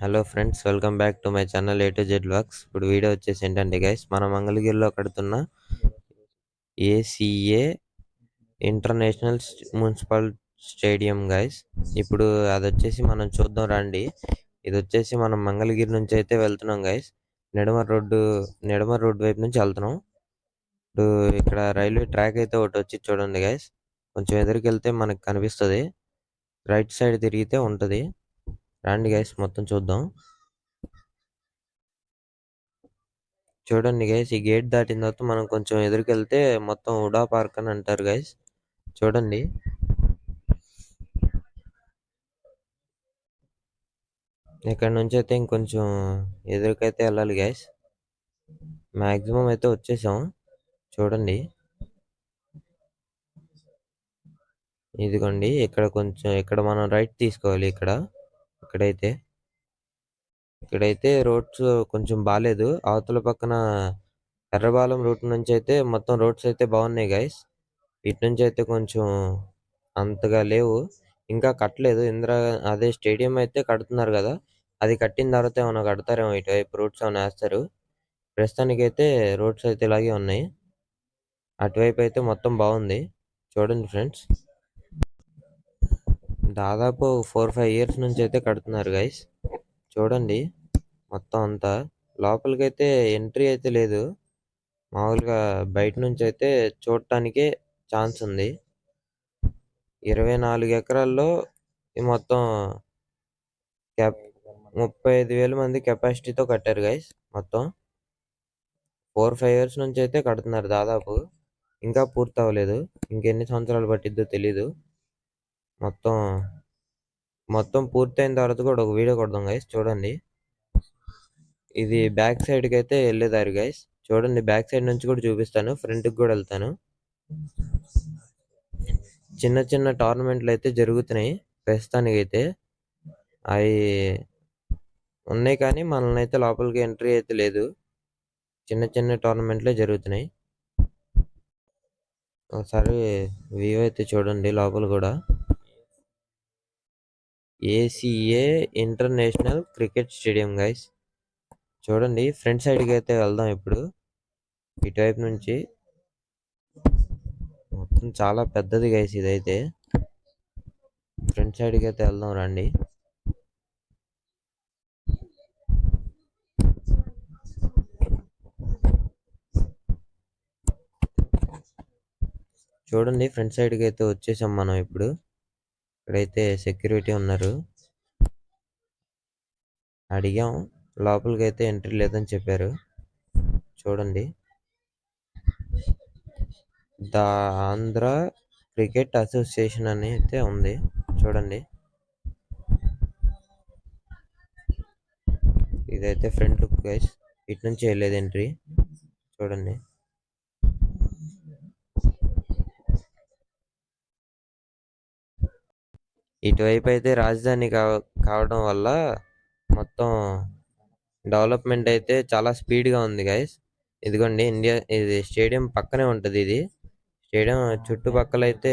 Hello friends welcome back to my channel A to Z works ఇప్పుడు video వచ్చేసి ఏంటంటే guys మన మంగళగిరిలో కడుతున్న ACA international municipal stadium guys ఇప్పుడు అది వచ్చేసి మనం చూద్దాం రండి. ఇది వచ్చేసి మనం మంగళగిరి నుంచి అయితే వెళ్తున్నాం guys Nidama road Nidama road వైపు నుంచి వెళ్తున్నాం. ఇప్పుడు ఇక్కడ రైల్వే ట్రాక్ అయితే ఒకటి వచ్చి చూడండి గైస్ కొంచెం ఎదురుకెళ్తే మనకు కనిపిస్తుంది. రైట్ సైడ్ తిరిగితే ఉంటుంది. రండి గైస్ మొత్తం చూద్దాం. చూడండి గైస్ ఈ గేట్ దాటిన తర్వాత మనం కొంచెం ఎదురుకెళ్తే మొత్తం ఉడా పార్క్ అని అంటారు గైస్. చూడండి. ఇక్కడ నుంచి అయితే ఇంకొంచెం ఎదురుకైతే వెళ్ళాలి గైస్. మాక్సిమం అయితే వచ్చేసాం. చూడండి. ఇదిగోండి ఇక్కడ కొంచెం ఇక్కడ మనం రైట్ తీసుకోవాలి ఇక్కడ. ఇక్కడైతే. ఇక్కడైతే రోడ్స్ కొంచెం బాగాలేదు అవతల పక్కన ఎర్రబాలెం రూట్ నుంచి అయితే మొత్తం రోడ్స్ అయితే బాగున్నాయి గైస్. ఇటు నుంచి అయితే కొంచెం అంతగా లేవు. ఇంకా కట్టలేదు. ఇందిరా అదే స్టేడియం అయితే కడుతున్నారు కదా. అది కట్టిన తర్వాత ఏమైనా కడతారేమో ఇటువైపు రోడ్స్ ఏమైనా వేస్తారు. ప్రస్తుతానికి అయితే రోడ్స్ అయితే ఇలాగే ఉన్నాయి. అటువైపు అయితే మొత్తం బాగుంది. చూడండి ఫ్రెండ్స్. దాదాపు ఫోర్ ఫైవ్ ఇయర్స్ నుంచి అయితే కడుతున్నారు గైస్ చూడండి మొత్తం అంతా. లోపలికి అయితే ఎంట్రీ అయితే లేదు. మామూలుగా బయట నుంచి అయితే చూడటానికే ఛాన్స్ ఉంది. ఇరవై నాలుగు ఎకరాల్లో ఈ మొత్తం క్యాప్ ముప్పై ఐదు వేల మంది కెపాసిటీతో కట్టారు గైస్ మొత్తం. ఫోర్ ఫైవ్ ఇయర్స్ నుంచి అయితే కడుతున్నారు దాదాపు. ఇంకా పూర్తి అవ్వలేదు ఇంకెన్ని సంవత్సరాలు పట్టిద్దో తెలీదు. మొత్తం మొత్తం పూర్తయిన తర్వాత కూడా ఒక వీడియో కొడదాం గైస్ చూడండి. ఇది బ్యాక్ సైడ్కి అయితే వెళ్ళేదారు గైస్ చూడండి బ్యాక్ సైడ్ నుంచి కూడా చూపిస్తాను ఫ్రంట్కి కూడా వెళ్తాను. చిన్న చిన్న టోర్నమెంట్లు అయితే జరుగుతున్నాయి ప్రస్తుతానికి అయితే అవి ఉన్నాయి కానీ మనల్ని అయితే లోపలికి ఎంట్రీ అయితే లేదు. చిన్న చిన్న టోర్నమెంట్లే జరుగుతున్నాయి. ఒకసారి వ్యూ అయితే చూడండి లోపల కూడా. ACA international cricket stadium guys చూడండి ఫ్రంట్ సైడ్కి అయితే వెళ్దాం ఇప్పుడు. ఇటువైపు నుంచి. మొత్తం చాలా పెద్దది గైస్ ఇదైతే. ఫ్రంట్ సైడ్కి అయితే వెళ్దాం రండి. చూడండి ఫ్రంట్ సైడ్కి అయితే వచ్చేసాం మనం ఇప్పుడు. ఇక్కడైతే సెక్యూరిటీ ఉన్నారు. అడిగాం. లోపలికి అయితే ఎంట్రీ లేదని చెప్పారు. చూడండి. ద ఆంధ్ర క్రికెట్ అసోసియేషన్ అని అయితే ఉంది. చూడండి. ఇదైతే ఫ్రంట్ లుక్ గైస్ ఇటు నుంచి వెళ్ళేది ఎంట్రీ. చూడండి. ఇటువైపు అయితే రాజధాని కావడం వల్ల మొత్తం డెవలప్మెంట్ అయితే చాలా స్పీడ్గా ఉంది గైస్. ఇదిగోండి ఇండియా ఇది స్టేడియం పక్కనే ఉంటుంది ఇది. స్టేడియం చుట్టుపక్కల అయితే